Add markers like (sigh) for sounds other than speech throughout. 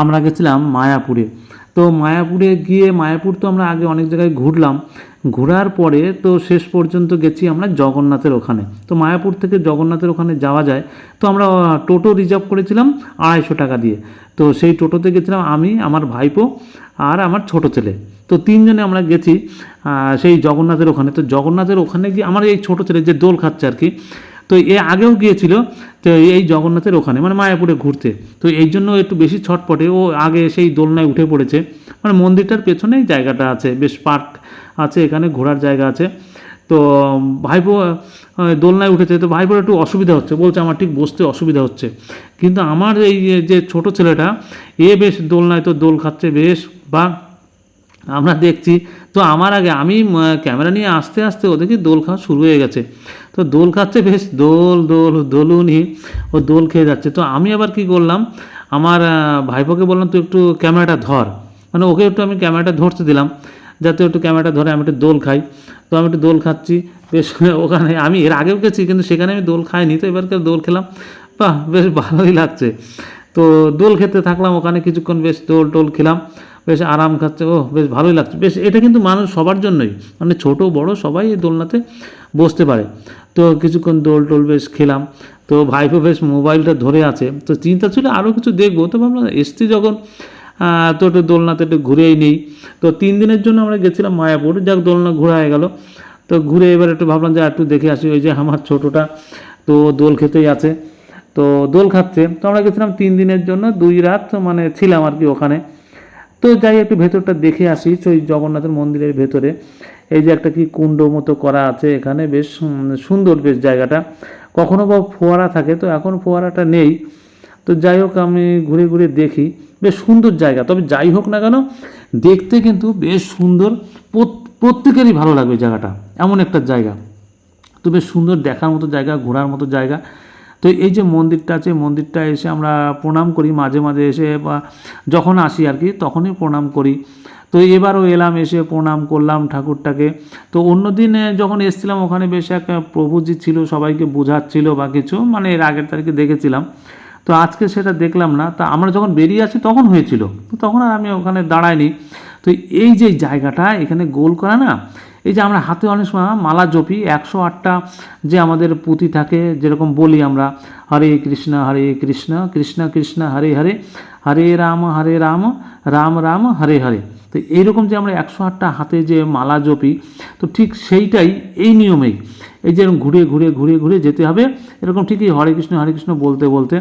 আমরা গেছিলাম মায়াপুরে। তো মায়াপুরে গিয়ে, মায়াপুর তো আমরা আগে অনেক জায়গায় ঘুরলাম। ঘোরার পরে তো শেষ পর্যন্ত গেছি আমরা জগন্নাথের ওখানে। তো মায়াপুর থেকে জগন্নাথের ওখানে যাওয়া যায়। তো আমরা টোটো রিজার্ভ করেছিলাম আড়াইশো টাকা দিয়ে। তো সেই টোটোতে গেছিলাম আমি, আমার ভাইপো আর আমার ছোট ছেলে। তো তিনজনে আমরা গেছি সেই জগন্নাথের ওখানে। তো জগন্নাথের ওখানে গিয়ে আমার এই ছোট ছেলে যে দোল খাচ্ছে আর কি তো এ আগেও গিয়েছিল, তো এই জগন্নাথের ওখানে মানে মায়াপুরে ঘুরতে। তো এই জন্য একটু বেশি ছটপটে, ও আগে সেই দোলনায় উঠে পড়েছে। মানে মন্দিরটার পেছনেই জায়গাটা আছে, বেশ পার্ক আছে, এখানে ঘোরার জায়গা আছে। তো ভাইপো দোলনায় উঠেছে, তো ভাইপোর একটু অসুবিধা হচ্ছে, বলছে আমার ঠিক বসতে অসুবিধা হচ্ছে। কিন্তু আমার এই যে ছোট ছেলেটা, এ বেশ দোলনায় তো দোল খাচ্ছে বেশ, বা আমরা দেখছি, তো আমার আগে আমি ক্যামেরা নিয়ে আসতে আসতে ও দেখি দোল খাওয়া শুরু হয়ে গেছে। তো দোল খাচ্ছে বেশ, দোল দোল, দোলুনি ও দোল খেয়ে যাচ্ছে। তো আমি আবার কি করলাম, আমার ভাইপোকে বললাম, তুই একটু ক্যামেরাটা ধর। মানে ওকে একটু আমি ক্যামেরাটা ধরতে দিলাম, যাতে একটু ক্যামেরাটা ধরে, আমি একটু দোল খাই। তো আমি একটু দোল খাচ্ছি, বেশ (laughs) ওখানে আমি এর আগেও গেছি কিন্তু সেখানে আমি দোল খাইনি, তো এবারকে দোল খেলাম। বাহ, বেশ ভালোই লাগছে। তো দোল খেতে থাকলাম ওখানে, কিছুক্ষণ বেশ দোল টোল খেলাম। বেশ আরাম খাচ্ছে ও বেশ ভালোই লাগছে। বেশ, এটা কিন্তু মানুষ সবার জন্যই। মানে ছোট, বড় সবাই এই দোলনাতে বসতে পারে। তো কিছুক্ষণ দোল টোল বেশ খেলাম। তো ভাইপো বেশ মোবাইলটা ধরে আছে। তো চিন্তা ছিল আরও কিছু দেখব। তো ভাবলাম, এসছি যখন তো একটু দোলনাতে একটু ঘুরেই নেই। তো তিন দিনের জন্য আমরা গেছিলাম মায়াপুর। যাক, দোলনা ঘোরা হয়ে গেল। তো ঘুরে এবার একটু ভাবলাম যে একটু দেখে আসি। ওই যে আমার ছোটোটা, তো দোল খেতেই আছে। তো দোল খাচ্ছে। তো আমরা গেছিলাম তিন দিনের জন্য। দুই রাত মানে ছিলাম আর কি ওখানে। তো যাই একটু ভেতরটা দেখে আসি। ওই জগন্নাথের মন্দিরের ভেতরে এই যে একটা কি কুণ্ড মতো করা আছে এখানে, বেশ সুন্দর বেশ জায়গাটা। কখনো বা ফোয়ারা থাকে, তো এখন ফোয়ারাটা নেই। তো যাই হোক, আমি ঘুরে ঘুরে দেখি। বেশ সুন্দর জায়গা, তবে যাই হোক না কেন, দেখতে কিন্তু বেশ সুন্দর। প্রত- প্রত্যেকেরই ভালো লাগবে জায়গাটা, এমন একটা জায়গা। তো বেশ সুন্দর দেখার মতো জায়গা, ঘোরার মতো জায়গা। তো এই যে মন্দিরটা আছে, মন্দিরটা এসে আমরা প্রণাম করি মাঝে মাঝে এসে বা যখন আসি আর কি, তখনই প্রণাম করি। তো এবারও এলাম এসে প্রণাম করলাম ঠাকুরটাকে। তো অন্য দিনে যখন এসেছিলাম, ওখানে বেশ এক প্রভুজি ছিল, সবাইকে বোঝাচ্ছিল বা কিছু মানে এর আগের তারিখে দেখেছিলাম। তো আজকে সেটা দেখলাম না। তা আমরা যখন বেরিয়ে আসি, তখন হয়েছিল। তো তখন আর আমি ওখানে দাঁড়াইনি। তো এই যে জায়গাটা, এখানে গোল করা না এই যে আমরা হাতে অনেক সময় মালা জপি, একশো আটটা যে আমাদের পুঁতি থাকে, যেরকম বলি আমরা, হরে কৃষ্ণ হরে কৃষ্ণ কৃষ্ণ কৃষ্ণ, হরে হরে হরে রাম হরে রাম রাম রাম, হরে হরে। তো এইরকম যে আমরা একশো আটটা হাতে যে মালা জপি, তো ঠিক সেইটাই এই নিয়মেই। এই যে ঘুরে ঘুরে ঘুরে ঘুরে যেতে হবে, এরকম ঠিকই হরে কৃষ্ণ হরে কৃষ্ণ বলতে বলতে।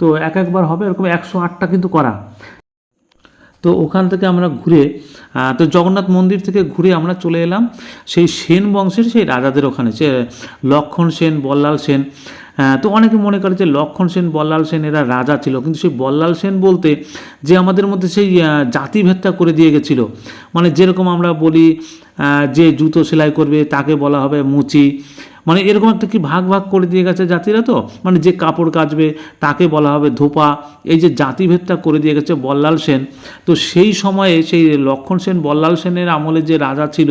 তো এক একবার হবে, এরকম একশো আটটা কিন্তু করা। তো ওখান থেকে আমরা ঘুরে তো জগন্নাথ মন্দির থেকে ঘুরে আমরা চলে এলাম সেই সেন বংশের সেই রাজাদের ওখানে, সে লক্ষণ সেন, বল্লাল সেন। তো অনেকে মনে করে যে লক্ষণ সেন, বল্লাল সেন এরা রাজা ছিল, কিন্তু সেই বল্লাল সেন বলতে যে আমাদের মধ্যে সেই জাতিভেদটা করে দিয়ে গেছিল। মানে যেরকম আমরা বলি যে জুতো সেলাই করবে তাকে বলা হবে মুচি মানে এরকম একটা কি ভাগ ভাগ করে দিয়ে গেছে জাতিরা তো? মানে যে কাপড় কাচবে, তাকে বলা হবে ধোপা, এই যে জাতিভেদটা করে দিয়ে গেছে বল্লাল সেন। তো সেই সময়ে সেই লক্ষণ সেন বল্লাল সেনের আমলে যে রাজা ছিল,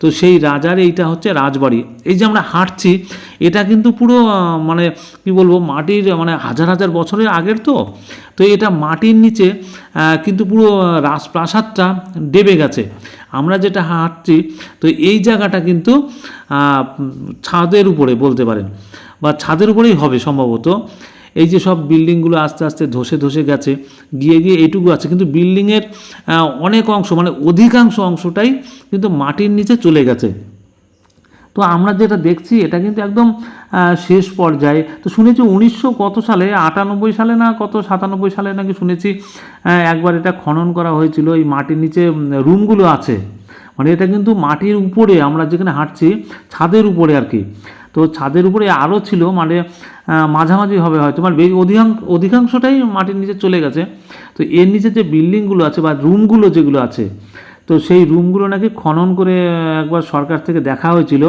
তো সেই রাজার এইটা হচ্ছে রাজবাড়ি। এই যে আমরা হাঁটছি, এটা কিন্তু পুরো মানে কি বলব, মাটির মানে হাজার হাজার বছরের আগের তো। তো এটা মাটির নিচে কিন্তু পুরো রাজপ্রাসাদটা ডেবে গেছে। আমরা যেটা হাঁটছি, তো এই জায়গাটা কিন্তু ছাদের উপরে বলতে পারেন, বা ছাদের উপরেই হবে সম্ভবত। এই যে সব বিল্ডিংগুলো আস্তে আস্তে ধসে ধসে গেছে, গিয়ে গিয়ে এটুকু আছে, কিন্তু বিল্ডিংয়ের অনেক অংশ মানে অধিকাংশ অংশটাই কিন্তু মাটির নিচে চলে গেছে। তো আমরা যেটা দেখছি, এটা কিন্তু একদম শেষ পর্যায়ে। তো শুনেছি উনিশশো কত সালে, আটানব্বই সালে না কত, সাতানব্বই সালে নাকি শুনেছি একবার এটা খনন করা হয়েছিল, এই মাটির নিচে রুমগুলো আছে। মানে এটা কিন্তু মাটির উপরে, আমরা যেখানে হাঁটছি, ছাদের উপরে আর কি। তো ছাদের উপরে আরও ছিল মানে মাঝামাঝি হবে হয়তো মানে অধিকাংশ, অধিকাংশটাই মাটির নিচে চলে গেছে। তো এর নিচে যে বিল্ডিংগুলো আছে বা রুমগুলো যেগুলো আছে তো সেই রুমগুলো নাকি খনন করে একবার সরকার থেকে দেখা হয়েছিল।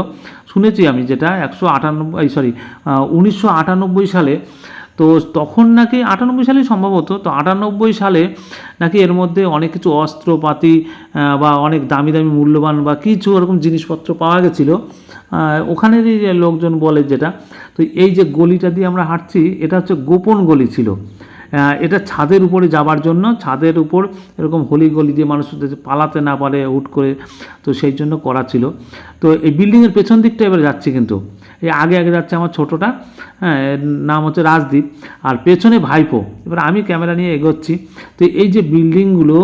শুনেছি আমি যেটা একশো আটানব্বই সরি উনিশশো আটানব্বই সালে। তো তখন নাকি আটানব্বই সালেই সম্ভবত তো আটানব্বই সালে নাকি এর মধ্যে অনেক কিছু অস্ত্রপাতি বা অনেক দামি দামি মূল্যবান বা কিছু ওরকম জিনিসপত্র পাওয়া গেছিল। ওখানেরই লোকজন বলে যেটা। তো এই যে গলিটা দিয়ে আমরা হাঁটছি, এটা হচ্ছে গোপন গলি ছিল। এটা ছাদের উপরে যাবার জন্য, ছাদের উপর এরকম হলি গলি দিয়ে মানুষ পালাতে না পারে উঠ করে, তো সেই জন্য করা ছিল। তো এই বিল্ডিংয়ের পেছন দিকটা এবার যাচ্ছে কিন্তু। এই আগে আগে যাচ্ছে আমার ছোটোটা হ্যাঁ নাম হচ্ছে রাজদীপ। আর পেছনে ভাইপো। এবার আমি ক্যামেরা নিয়ে এগোচ্ছি। তো এই যে বিল্ডিংগুলো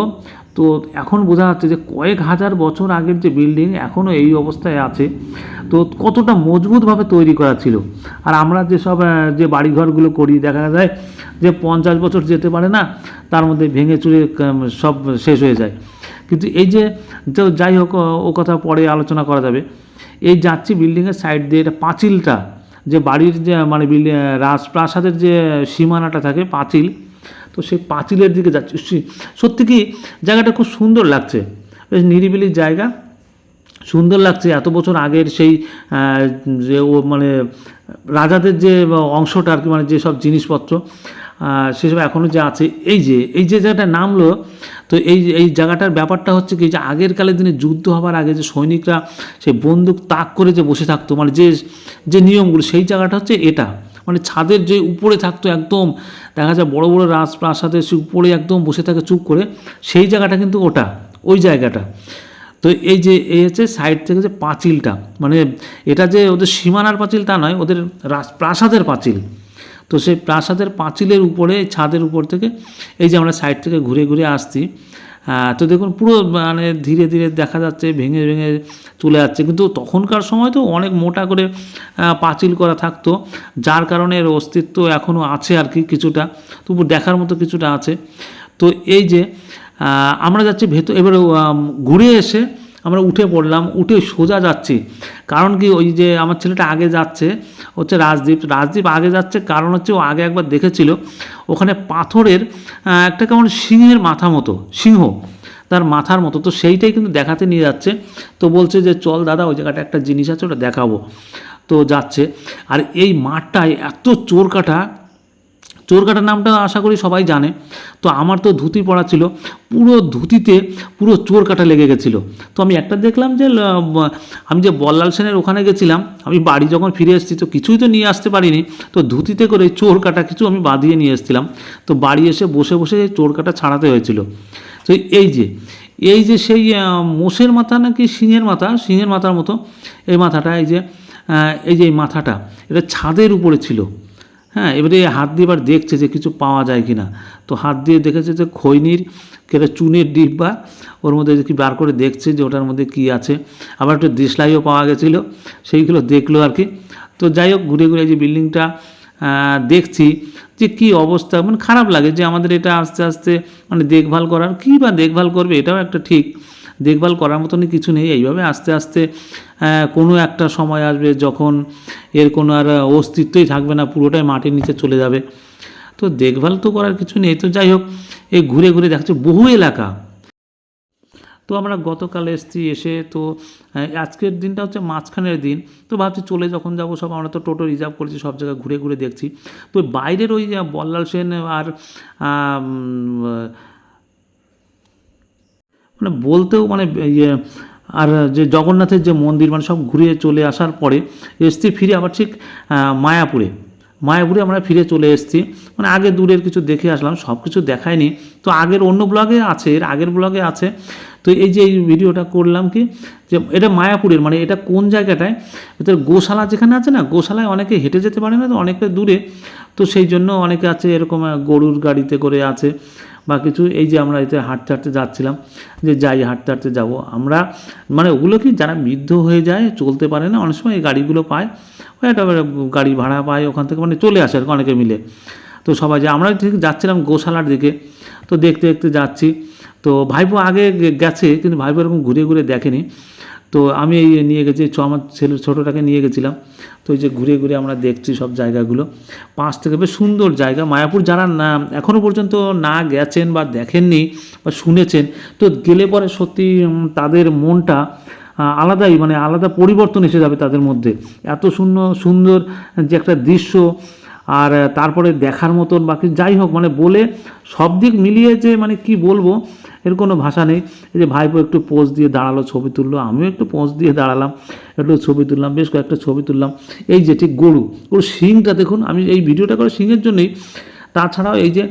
তো এখন বোঝা যাচ্ছে যে কয়েক হাজার বছর আগের যে বিল্ডিং এখনও এই অবস্থায় আছে, তো কতটা মজবুতভাবে তৈরি করা ছিল। আর আমরা যেসব যে বাড়িঘরগুলো করি, দেখা যায় যে পঞ্চাশ বছর যেতে পারে না, তার মধ্যে ভেঙে চুরে সব শেষ হয়ে যায়। কিন্তু এই যে যাই হোক, ও কথা পরে আলোচনা করা যাবে। এই যাচ্ছি বিল্ডিংয়ের সাইড দিয়ে, এটা পাঁচিলটা, যে বাড়ির যে মানে বিল্ডিং রাজপ্রাসাদের যে সীমানাটা থাকে, পাঁচিল তো সেই পাঁচিলের দিকে যাচ্ছি। সত্যি কি জায়গাটা খুব সুন্দর লাগছে? বেশ নিরিবিলি জায়গা। সুন্দর লাগছে, এত বছর আগের সেই যে ও মানে রাজাদের যে অংশটা আর কি মানে যেসব জিনিসপত্র সেসব এখনও যে আছে, এই যে এই যে জায়গাটা নামলো তো এই এই জায়গাটার ব্যাপারটা হচ্ছে কি, যে আগের কালের দিনে যুদ্ধ হবার আগে যে সৈনিকরা সেই বন্দুক তাক করে যে বসে থাকতো মানে যে যে নিয়মগুলো, সেই জায়গাটা হচ্ছে এটা। মানে ছাদের যে উপরে থাকতো একদম, দেখা যায় বড় বড় রাজপ্রাসাদের সে উপরে একদম বসে থাকে চুপ করে, সেই জায়গাটা কিন্তু ওটা, ওই জায়গাটা। তো এই যে, এই হচ্ছে সাইড থেকে যে পাঁচিলটা মানে এটা যে ওদের সীমানার পাঁচিল তা নয়, ওদের প্রাসাদের পাঁচিল। তো সেই প্রাসাদের পাঁচিলের উপরে, ছাদের উপর থেকে, এই যে আমরা সাইড থেকে ঘুরে ঘুরে আসছি তো দেখুন পুরো মানে ধীরে ধীরে দেখা যাচ্ছে, ভেঙে ভেঙে চলে যাচ্ছে। কিন্তু তখনকার সময় তো অনেক মোটা করে পাঁচিল করা থাকতো, যার কারণে এর অস্তিত্ব এখনও আছে আর কি কিছুটা, তবু দেখার মতো কিছুটা আছে। তো এই যে আমরা যাচ্ছি ভেতর, এবারে ঘুরে এসে আমরা উঠে পড়লাম, উঠে সোজা যাচ্ছি। কারণ কি ওই যে আমার ছেলেটা আগে যাচ্ছে, হচ্ছে রাজদীপ। রাজদীপ আগে যাচ্ছে, কারণ হচ্ছে ও আগে একবার দেখেছিল, ওখানে পাথরের একটা কেমন সিংহের মাথা মতো, সিংহ, তার মাথার মতো। তো সেইটাই কিন্তু দেখাতে নিয়ে যাচ্ছে। তো বলছে যে, চল দাদা, ওই জায়গাটা একটা জিনিস আছে, ওটা দেখাবো। তো যাচ্ছে। আর এই মাঠটায় এত চোর কাটা চোরকাটার নামটা আশা করি সবাই জানে। তো আমার তো ধুতি পরা ছিল, পুরো ধুতিতে পুরো চোর কাটা লেগে গেছিল। তো আমি একটা দেখলাম যে আমি যে বল্লাল সেনের ওখানে গেছিলাম, আমি বাড়ি যখন ফিরে এসেছি, তো কিছুই তো নিয়ে আসতে পারিনি। তো ধুতিতে করে চোর কাটা কিছু আমি বাঁধিয়ে নিয়ে এসেছিলাম। তো বাড়ি এসে বসে বসে এই চোর কাটা ছাড়াতে হয়েছিল। তো এই যে এই যে সেই মোষের মাথা নাকি সিংহের মাথা? সিংহের মাথার মতো। এই মাথাটা, এই যে এই যে এই মাথাটা, এটা ছাদের উপরে ছিল। হ্যাঁ এবারে হাত দিয়ে এবার দেখছে যে কিছু পাওয়া যায় কি না তো হাত দিয়ে দেখেছে যে খৈনির কেটে চুনের ডিব্বা, ওর মধ্যে কি বার করে দেখছে যে ওটার মধ্যে কি আছে। আবার একটু দেশলাইও পাওয়া গেছিল, সেইগুলো দেখল আর কি। তো যাই হোক, ঘুরে ঘুরে যে বিল্ডিংটা দেখছি যে কি অবস্থা। মানে খারাপ লাগে যে আমাদের এটা আস্তে আস্তে মানে দেখভাল করার, কী বা দেখভাল করবে এটাও একটা ঠিক। দেখভাল করার মতনই কিছু নেই। এইভাবে আস্তে আস্তে কোনো একটা সময় আসবে যখন এর কোনো আর অস্তিত্বই থাকবে না, পুরোটাই মাটির নিচে চলে যাবে। তো দেখভাল তো করার কিছু নেই। তো যাই হোক, এই ঘুরে ঘুরে দেখাচ্ছে বহু এলাকা। তো আমরা গতকাল এসেছি এসে তো আজকের দিনটা হচ্ছে মাঝখানের দিন। তো ভাবছি চলে যখন যাব, সব আমরা তো টোটো রিজার্ভ করেছি, সব জায়গায় ঘুরে ঘুরে দেখছি। তো বাইরের ওই বল্লাল সেন আর মানে বলতেও মানে ইয়ে আর যে জগন্নাথের যে মন্দির মানে সব ঘুরে চলে আসার পরে এসছি ফিরে আবার ঠিক মায়াপুরে। মায়াপুরে আমরা ফিরে চলে এসেছি। মানে আগে দূরের কিছু দেখে আসলাম, সব কিছু দেখায়নি। তো আগের অন্য ব্লগে আছে, এর আগের ব্লগে আছে। তো এই যে এই ভিডিওটা করলাম কি, যে এটা মায়াপুরের মানে এটা কোন জায়গাটায়? এদের গোশালা যেখানে আছে না, গোশালায় অনেকে হেঁটে যেতে পারে না, তো অনেকটা দূরে। তো সেই জন্য অনেকে আছে, এরকম গরুর গাড়িতে করে আছে। বা কিছু, এই যে আমরা এতে হাঁটতে হাঁটতে যাচ্ছিলাম, যে যাই হাঁটতে হাঁটতে যাব, আমরা মানে ওগুলো কি যারা বৃদ্ধ হয়ে যায়, চলতে পারে না, অনেক সময় এই গাড়িগুলো পায় একটা গাড়ি ভাড়া পায় ওখান থেকে মানে চলে আসে আর অনেকে মিলে। তো সবাই যে, আমরা ঠিক যাচ্ছিলাম গোশালার দিকে, তো দেখতে দেখতে যাচ্ছি, তো ভাইপো আগে গেছে, কিন্তু ভাইপো এরকম ঘুরে ঘুরে দেখেনি। তো আমি এই নিয়ে গেছি, ছ আমার ছেলে ছোটোটাকে নিয়ে গেছিলাম। তো এই যে ঘুরে ঘুরে আমরা দেখছি সব জায়গাগুলো। পাঁচ থেকে বেশ সুন্দর জায়গা। মায়াপুর যারা না এখনও পর্যন্ত না গেছেন বা দেখেননি বা শুনেছেন, তো গেলে পরে সত্যি তাদের মনটা আলাদাই মানে আলাদা পরিবর্তন এসে যাবে তাদের মধ্যে। এত সুন্দর সুন্দর যে একটা দৃশ্য আর তারপরে দেখার মতন বাকি যাই হোক মানে বলে সব দিক মিলিয়ে যে মানে কি বলব, এর কোনো ভাষা নেই। এই যে ভাইপো একটু পোজ দিয়ে দাঁড়াল, ছবি তুললো, আমিও একটু পোজ দিয়ে দাঁড়ালাম, একটু ছবি তুললাম, বেশ কয়েকটা ছবি তুললাম। এই যে ঠিক গরু, ওর শিংটা দেখুন, আমি এই ভিডিওটা করে শিংয়ের জন্যই। তাছাড়াও এই যে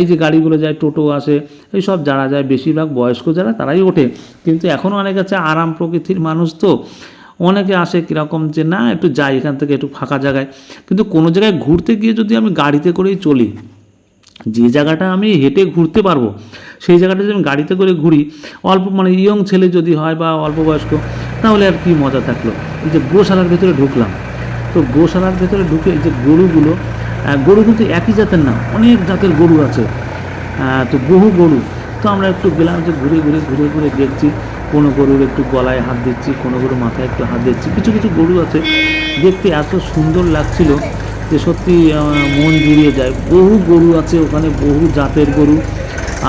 এই যে গাড়িগুলো যায়, টোটো আসে, এই সব যারা যায়, বেশিরভাগ বয়স্ক যারা, তারাই ওঠে। কিন্তু এখনও অনেক আছে আরাম প্রকৃতির মানুষ তো। অনেকে আসে কীরকম যে, না, একটু যাই এখান থেকে, একটু ফাঁকা জায়গায়। কিন্তু কোনো জায়গায় ঘুরতে গিয়ে যদি আমি গাড়িতে করেই চলি, যে জায়গাটা আমি হেঁটে ঘুরতে পারব, সেই জায়গাটা যদি আমি গাড়িতে করে ঘুরি, অল্প মানে ইয়ং ছেলে যদি হয় বা অল্প বয়স্ক, তাহলে আর কি মজা থাকল? এই যে গোশালার ভেতরে ঢুকলাম। তো গোশালার ভেতরে ঢুকে এই যে গরুগুলো গরু কিন্তু একই জাতের না, অনেক জাতের গরু আছে। তো বহু গরু। তো আমরা একটু গেলাম যে, ঘুরে ঘুরে ঘুরে ঘুরে দেখছি। কোনো গরুর একটু গলায় হাত দিচ্ছি, কোনো গরুর মাথায় একটু হাত দিচ্ছি, কিছু কিছু গরু আছে, দেখতে এত সুন্দর লাগছিল যে সত্যি মন জুড়িয়ে যায়। বহু গরু আছে ওখানে, বহু জাতের গরু,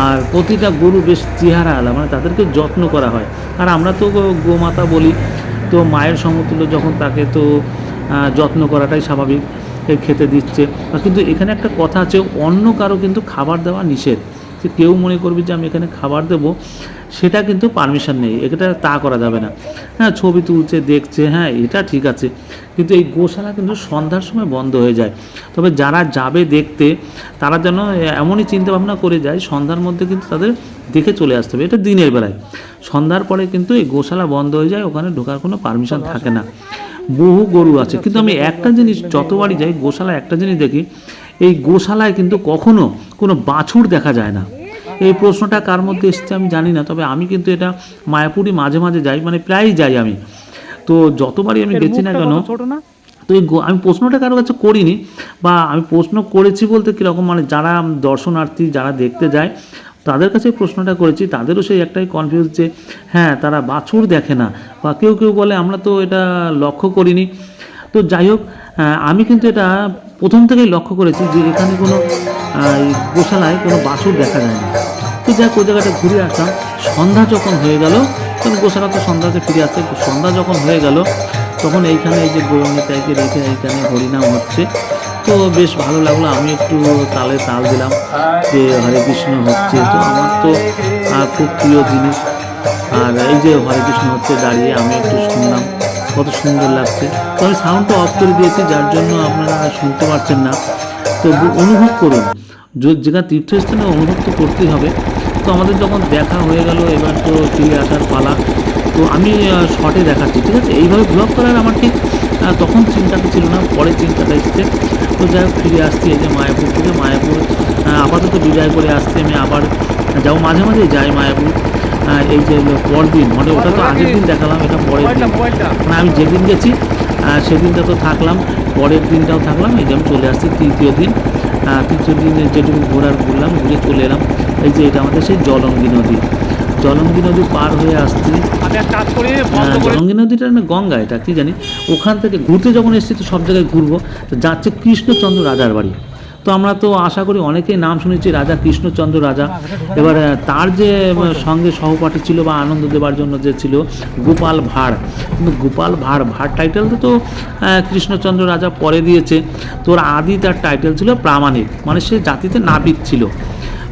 আর প্রতিটা গরু বেশ চেহারা আলা মানে তাদেরকে যত্ন করা হয়। আর আমরা তো গোমাতা বলি, তো মায়ের সমতুল্য যখন তাকে তো যত্ন করাটাই স্বাভাবিক খেতে দিচ্ছে। কিন্তু এখানে একটা কথা আছে, অন্য কারও কিন্তু খাবার দেওয়া নিষেধ। যে কেউ মনে করবে যে আমি এখানে খাবার দেবো সেটা কিন্তু পারমিশন নেই এটা তা করা যাবে না। হ্যাঁ ছবি তুলছে, দেখছে হ্যাঁ এটা ঠিক আছে। কিন্তু এই গোশালা কিন্তু সন্ধ্যার সময় বন্ধ হয়ে যায়। তবে যারা যাবে দেখতে, তারা যেন এমনই চিন্তা ভাবনা করে যায়, সন্ধ্যার মধ্যে কিন্তু তাদের দেখে চলে আসতে হবে। এটা দিনের বেলায়। সন্ধ্যার পরে কিন্তু এই গোশালা বন্ধ হয়ে যায়, ওখানে ঢোকার কোনো পারমিশন থাকে না। বহু গরু আছে। কিন্তু আমি একটা জিনিস যতবারই যাই, গোশালায় একটা জিনিস দেখি, এই গোশালায় কিন্তু কখনো কোনো বাছুর দেখা যায় না। এই প্রশ্নটা কার মধ্যে এসছে আমি জানি না তবে আমি কিন্তু এটা মায়াপুরি মাঝে মাঝে যাই মানে প্রায়ই যাই আমি। তো যতবারই আমি গেছি না কেন ছোট না? তো এই আমি প্রশ্নটা কারও কাছে করিনি বা আমি প্রশ্ন করেছি বলতে কীরকম মানে যারা দর্শনার্থী যারা দেখতে যায় তাদের কাছে প্রশ্নটা করেছি তাদেরও সেই একটাই কনফিউজ যে হ্যাঁ তারা বাছুর দেখে না বা কেউ কেউ বলে আমরা তো এটা লক্ষ্য করিনি। তো যাই হোক আমি কিন্তু এটা প্রথম থেকেই লক্ষ্য করেছি যে এখানে কোনো গোশালায় কোনো বাছুর দেখা যায় না তো যাই জায়গাটা ঘুরে আসলাম। সন্ধ্যা যখন হয়ে গেল, তখন গোশালা তো সন্ধ্যাতে ফিরে আসতে সন্ধ্যা যখন হয়ে গেল, তখন এইখানে এই যে গৌরণিতাইকে রেখে এইখানে হরিনাম হচ্ছে। তো বেশ ভালো লাগল, আমি একটু তালে তাল দিলাম যে হরে কৃষ্ণ হচ্ছে। তো আমার তো খুব প্রিয় জিনিস। আর এই যে হরে কৃষ্ণ হচ্ছে দাঁড়িয়ে আমি একটু শুনলাম, কত সুন্দর লাগছে। তো আমি সাউন্ডটা অফ করে দিয়েছি, যার জন্য আপনারা শুনতে পারছেন না। তো অনুভব করুন যেখানে তীর্থস্থানে অনুভব তো করতেই হবে। তো আমাদের যখন দেখা হয়ে গেল এবার তো ফিরে আসার পালা। তো আমি শর্টে দেখাচ্ছি ঠিক আছে? এইভাবে ব্লগ করার আমার ঠিক তখন চিন্তাটা ছিল না পরে চিন্তাটা এসছে। তো যাই হোক ফিরে আসছি এই যে মায়াপুর থেকে। মায়াপুর আপাতত বিদায় করে আসছি আমি আবার। যাও মাঝে মাঝে যাই মায়াপুর। এই যে পরদিন মানে ওটা তো আগের দিন দেখালাম এটা পরের দিন। মানে আমি যেদিন গেছি সেদিনটা তো থাকলাম পরের দিনটাও থাকলাম এই যে আমি চলে আসছি তৃতীয় দিন। তৃতীয় দিন যেটুকু ঘোরার ঘুরলাম ঘুরে চলে এলাম। এই যে এটা আমাদের সেই জলঙ্গি নদী। জলঙ্গি নদী পার হয়ে আহ, করে জলঙ্গি নদীটা না গঙ্গা এটা কি জানি? ওখান থেকে ঘুরতে যখন এসেছি তো সব জায়গায় ঘুরবো। তো যাচ্ছে কৃষ্ণচন্দ্র রাজার বাড়ি। তো আমরা তো আশা করি অনেকেই নাম শুনেছি রাজা কৃষ্ণচন্দ্র রাজা। এবার তার যে সঙ্গে সহপাঠী ছিল বা আনন্দ দেবার জন্য যে ছিল গোপাল ভাঁড়। কিন্তু গোপাল ভাঁড় ভাঁড় টাইটেল তো তো কৃষ্ণচন্দ্র রাজা পরে দিয়েছে। তোর আদি তার টাইটেল ছিল প্রামাণিক। মানে সে জাতিতে নাবিক ছিল।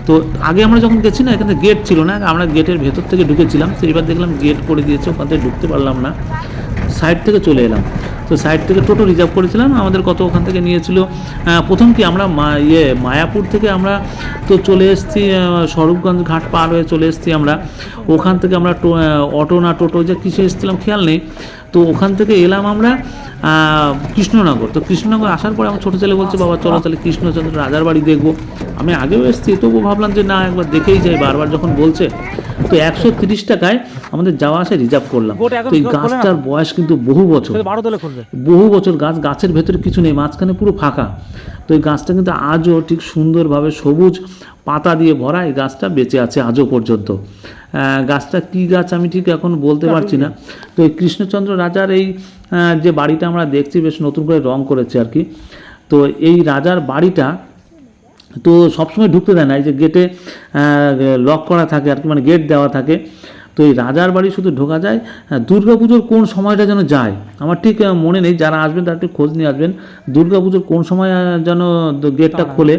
তো আগে আমরা যখন গেছি না, এখানে গেট ছিল না, আমরা গেটের ভেতর থেকে ঢুকেছিলাম, তো এবার দেখলাম গেট করে দিয়েছে ওখান থেকে ঢুকতে পারলাম না। সাইড থেকে চলে এলাম। তো সাইড থেকে টোটো রিজার্ভ করেছিলাম, আমাদের কত ওখান থেকে নিয়েছিল। প্রথম কি আমরা মা- ইয়ে মায়াপুর থেকে আমরা তো চলে এসেছি স্বরূপগঞ্জ ঘাট পার হয়ে চলে এসেছি আমরা। ওখান থেকে আমরা অটো না টোটো, যে কিসে এসেছিলাম, খেয়াল নেই। তো ওখান থেকে এলাম আমরা কৃষ্ণনগর। তো কৃষ্ণনগর আসার পরে আমার ছোটো ছেলে বলছে, বাবা, চলো তাহলে কৃষ্ণচন্দ্র রাজার বাড়ি দেখব। আমি আগেও এসেছি, তবুও ভাবলাম যে না, একবার দেখেই যাই। বারবার যখন বলছে তো একশো তিরিশ টাকায় আমাদের যাওয়া আসা রিজার্ভ করলাম। তো এই গাছটার বয়স কিন্তু বহু বছর। বহু বছর গাছ গাছের ভেতরে কিছু নেই মাঝখানে পুরো ফাঁকা। তো এই গাছটা কিন্তু আজও ঠিক সুন্দরভাবে সবুজ পাতা দিয়ে ভরা এই গাছটা বেঁচে আছে আজও পর্যন্ত। গাছটা কি গাছ আমি ঠিক এখন বলতে পারছি না। তো এই কৃষ্ণচন্দ্র রাজার এই যে বাড়িটা আমরা দেখছি বেশ নতুন করে রং করেছে আর কি। তো এই রাজার বাড়িটা তো সবসময় ঢুকতে দেয় না। এই যে গেটে লক করা থাকে আর কি মানে গেট দেওয়া থাকে। তো এই রাজার বাড়ি শুধু ঢোকা যায়। দুর্গা পুজোর কোন সময়টা যেন যায়? আমার ঠিক মনে নেই। যারা আসবেন তারা একটু খোঁজ নিয়ে আসবেন। দুর্গা পুজোর কোন সময় যেন গেটটা খোলে?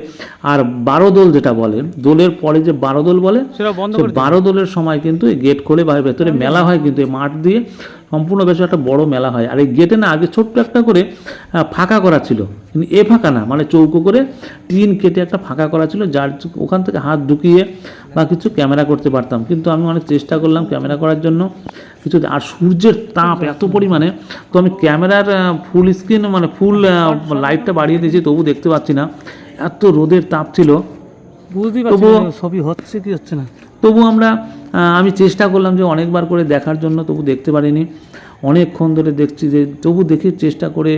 আর বারো দোল যেটা বলে দোলের পরে যে বারো দোল বলে বারো দোলের সময় কিন্তু এই গেট খোলে বা ভেতরে মেলা হয় কিন্তু এই মাঠ দিয়ে। সম্পূর্ণ বেশ একটা বড় মেলা হয়। আর এই গেটে না আগে ছোট্ট একটা করে ফাঁকা করা ছিল। কিন্তু এ ফাঁকা না মানে চৌকো করে টিন কেটে একটা ফাঁকা করা ছিল যার ওখান থেকে হাত ঢুকিয়ে বা কিছু ক্যামেরা করতে পারতাম। কিন্তু আমি অনেক চেষ্টা করলাম ক্যামেরা করার জন্য। কিছু আর সূর্যের তাপ এত পরিমাণে তো আমি ক্যামেরার ফুল স্ক্রিন মানে ফুল লাইটটা বাড়িয়ে দিয়েছি তবু দেখতে পাচ্ছি না। এত রোদের তাপ ছিল। বুঝতেই পারছি ছবি হচ্ছে কি হচ্ছে না। তবু আমরা আমি চেষ্টা করলাম যে অনেকবার করে দেখার জন্য, তবু দেখতে পারিনি। অনেকক্ষণ ধরে দেখছি যে, তবু দেখি চেষ্টা করে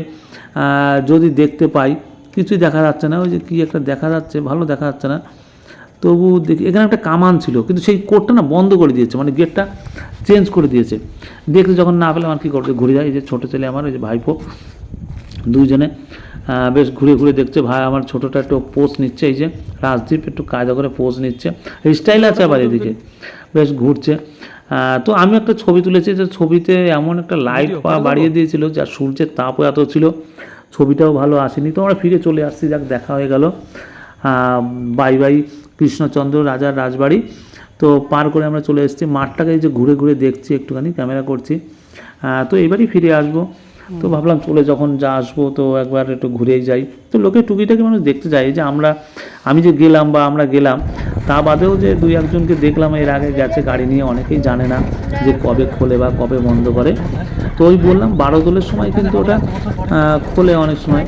যদি দেখতে পাই, কিছুই দেখা যাচ্ছে না। ওই যে কী একটা দেখা যাচ্ছে, ভালো দেখা যাচ্ছে না। তবু দেখি, এখানে একটা কামান ছিল, কিন্তু সেই কোডটা না বন্ধ করে দিয়েছে মানে গেটটা চেঞ্জ করে দিয়েছে। দেখলে যখন না পেলাম, আর কী করতে ঘুরে যায় এই যে ছোটো ছেলে আমার, ওই যে ভাইপো, দুইজনে। বেশ ঘুরে ঘুরে দেখছে। ভাই আমার ছোটোটা একটু পোস্ট নিচ্ছে এই যে রাজদীপ একটু কায়দা করে পোস্ট নিচ্ছে। স্টাইল আছে আবার এদিকে। বেশ ঘুরছে। তো আমি একটা ছবি তুলেছি যে ছবিতে এমন একটা লাইট বাড়িয়ে দিয়েছিল যার সূর্যের তাপও এত ছিল। ছবিটাও ভালো আসেনি। তো আমরা ফিরে চলে আসছি যাক দেখা হয়ে গেল। বাই বাই কৃষ্ণচন্দ্র রাজার রাজবাড়ি। তো পার করে আমরা চলে এসেছি। মাঠটাকে এই যে ঘুরে ঘুরে দেখছি একটুখানি ক্যামেরা করছি। তো এবারই ফিরে আসব। তো ভাবলাম চলে যখন যা আসব তো একবার একটু ঘুরেই যাই। তো লোকে টুকিটাকি মানুষ দেখতে যায় যে আমরা, আমি যে গেলাম বা আমরা গেলাম, তা বাদেও যে দুই একজনকে দেখলাম, এর আগে গেছে গাড়ি নিয়ে, অনেকেই জানে না যে কবে খোলে বা কবে বন্ধ করে। তো ওই বললাম, বারো দোলের সময় কিন্তু ওটা খোলে অনেক সময়।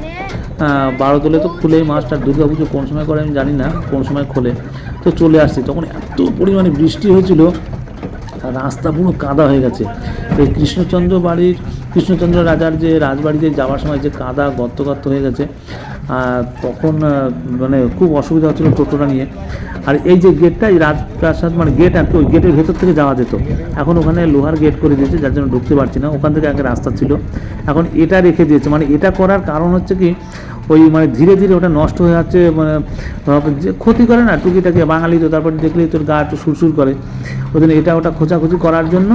বারো দোলে তো খুলেই মাছটা দুর্গা পুজো কোন সময় করে আমি জানি না, কোন সময় খোলে। তো চলে আসছি, তখন এত পরিমাণে বৃষ্টি হয়েছিল, রাস্তা পুরো কাদা হয়ে গেছে। এই কৃষ্ণচন্দ্র বাড়ির কৃষ্ণচন্দ্র রাজার যে রাজবাড়িতে যাওয়ার সময় যে কাদা গর্ত গর্ত হয়ে গেছে তখন মানে খুব অসুবিধা হচ্ছিল টোটোটা নিয়ে। আর এই যে গেটটা এই রাজপ্রাসাদ মানে গেট আর ওই গেটের ভেতর থেকে যাওয়া যেত। এখন ওখানে লোহার গেট করে দিয়েছে, যার জন্য ঢুকতে পারছি না। ওখান থেকে আগে রাস্তা ছিল। এখন এটা রেখে দিয়েছে। মানে এটা করার কারণ হচ্ছে কি ওই মানে ধীরে ধীরে ওটা নষ্ট হয়ে যাচ্ছে মানে যে ক্ষতি করে না, টুকিটাকে বাঙালি তো তারপর দেখলেই তোর গা একটু সুরসুর করে। ওই জন্য এটা ওটা খোঁচাখুচি করার জন্য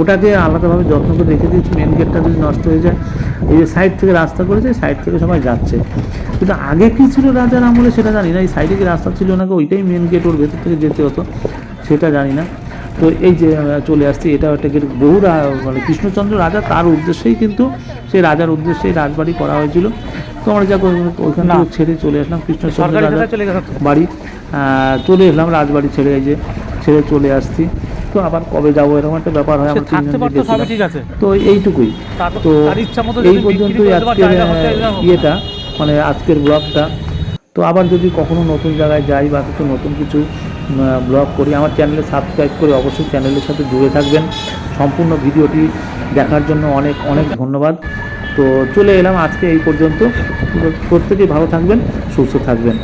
ওটাকে আলাদাভাবে যত্ন করে রেখে দিয়েছি মেন গেটটা যদি নষ্ট হয়ে যায়। এই যে সাইড থেকে রাস্তা করেছে সাইড থেকে সবাই যাচ্ছে। কিন্তু আগে কী ছিল রাজার আমলে সেটা জানি না, এই সাইডে কি রাস্তা ছিল নাকি ওইটাই মেন গেট ওর ভেতর থেকে যেতে হতো, সেটা জানি না। তো এই যে চলে আসছি, এটা একটা গেট বহু মানে কৃষ্ণচন্দ্র রাজা তার উদ্দেশ্যেই কিন্তু সেই রাজার উদ্দেশ্যেই রাজবাড়ি করা হয়েছিল। তো আমরা যা ওই- ওইখান থেকে ছেড়ে চলে আসলাম কৃষ্ণচন্দ্র তো। বাড়ি। চলে এলাম রাজবাড়ি ছেড়ে এই যে ছেড়ে চলে আসছি। তো আবার কবে যাব এরকম একটা ব্যাপার হয় আমরা তিনজন। ঠিক আছে। তো এইটুকুই। তো এই পর্যন্তই আজকের। ইয়েটা মানে আজকের ব্লগটা। তো আবার যদি কখনো নতুন জায়গায় যাই বা কিছু নতুন কিছু ব্লগ করি আমার চ্যানেলে সাবস্ক্রাইব করে অবশ্যই চ্যানেলের সাথে জুড়ে থাকবেন। সম্পূর্ণ ভিডিওটি দেখার জন্য অনেক অনেক ধন্যবাদ। তো চলে এলাম আজকে এই পর্যন্ত। প্রত্যেকেই ভালো থাকবেন সুস্থ থাকবেন।